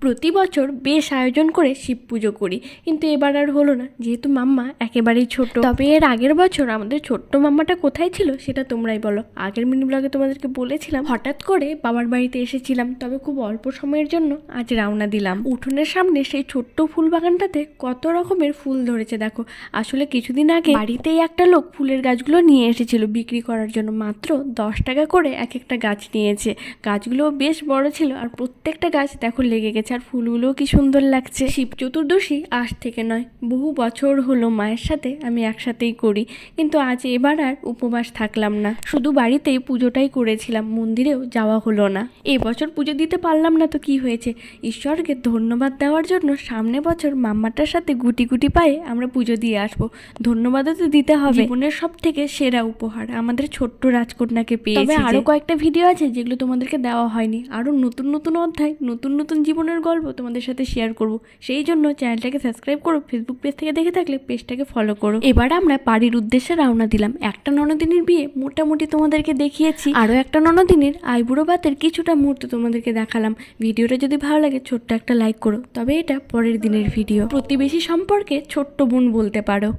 প্রতি বছর বেশ আয়োজন করে শিব পুজো করি। কিন্তু এবার আর হলো না, যেহেতু মাম্মা একেবারেই ছোট। তবে এর আগের বছর আমাদের ছোট্ট মাম্মাটা কোথায় ছিল সেটা তোমরাই বলো। আগের মিনি ব্লগে তোমাদেরকে বলেছিলাম, হঠাৎ করে বাবার বাড়িতে এসেছিলাম। তবে খুব অল্প সময়ের জন্য আজ রওনা দিলাম। উঠোনের সামনে সেই ছোট্ট ফুল বাগানটাতে কত রকমের ফুল ধরেছে দেখো। আসলে কিছুদিন আগে বাড়িতেই একটা লোক ফুলের গাছগুলো নিয়ে এসেছিল বিক্রি করার জন্য। মাত্র দশ টাকা করে এক একটা গাছ নিয়েছে। গাছগুলো বেশ বড় ছিল আর প্রত্যেকটা গাছ দেখো লেগে গেছে। আর ফুলগুলোও কি সুন্দর লাগছে। শিব চতুর্দশী আজ থেকে নয় বহু বছর হলো মায়ের সাথে আমি একসাথেই করি কিন্তু আজ এবার আর উপবাস থাকলাম না। শুধু বাড়িতেই পুজোটাই করেছিলাম মন্দিরেও যাওয়া হলো না। এবছর পুজো দিতে পারলাম না তো কি হয়েছে? ঈশ্বরকে ধন্যবাদ দেওয়ার জন্য সামনে বছর মাম্মাটার সাথে গুটি গুটি পায়ে আমরা পুজো দিয়ে আসব। ধন্যবাদও তো দিতে হবে। জীবনের সব থেকে সেরা উপহার আমাদের ছোট্ট রাজকন্যাকে পেয়ে তবে আরও কয়েকটা ভিডিও আছে যেগুলো তোমাদেরকে দেওয়া হয়নি। আরও নতুন নতুন অধ্যায় নতুন নতুন জীবনের গল্প তোমাদের সাথে শেয়ার করব। সেই জন্য চ্যানেলটাকে সাবস্ক্রাইব করো ফেসবুক পেজ থেকে দেখে থাকলে পেজটাকে ফলো করো। এবার আমরা বাড়ির উদ্দেশ্যে রওনা দিলাম। একটা ননদিনীর বিয়ে মোটামুটি তোমাদেরকে দেখিয়েছি। আরও একটা ননদিনীর আইবুড়ো বাতের কিছুটা মুহূর্ত তোমাদেরকে দেখালাম। ভিডিওটা যদি ভালো লাগে, ছোট্ট একটা লাইক করো। তবে এটা পরের দিনের ভিডিও। প্রতিবেশী সম্পর্কে ছোট্ট বোন বলতে পারো।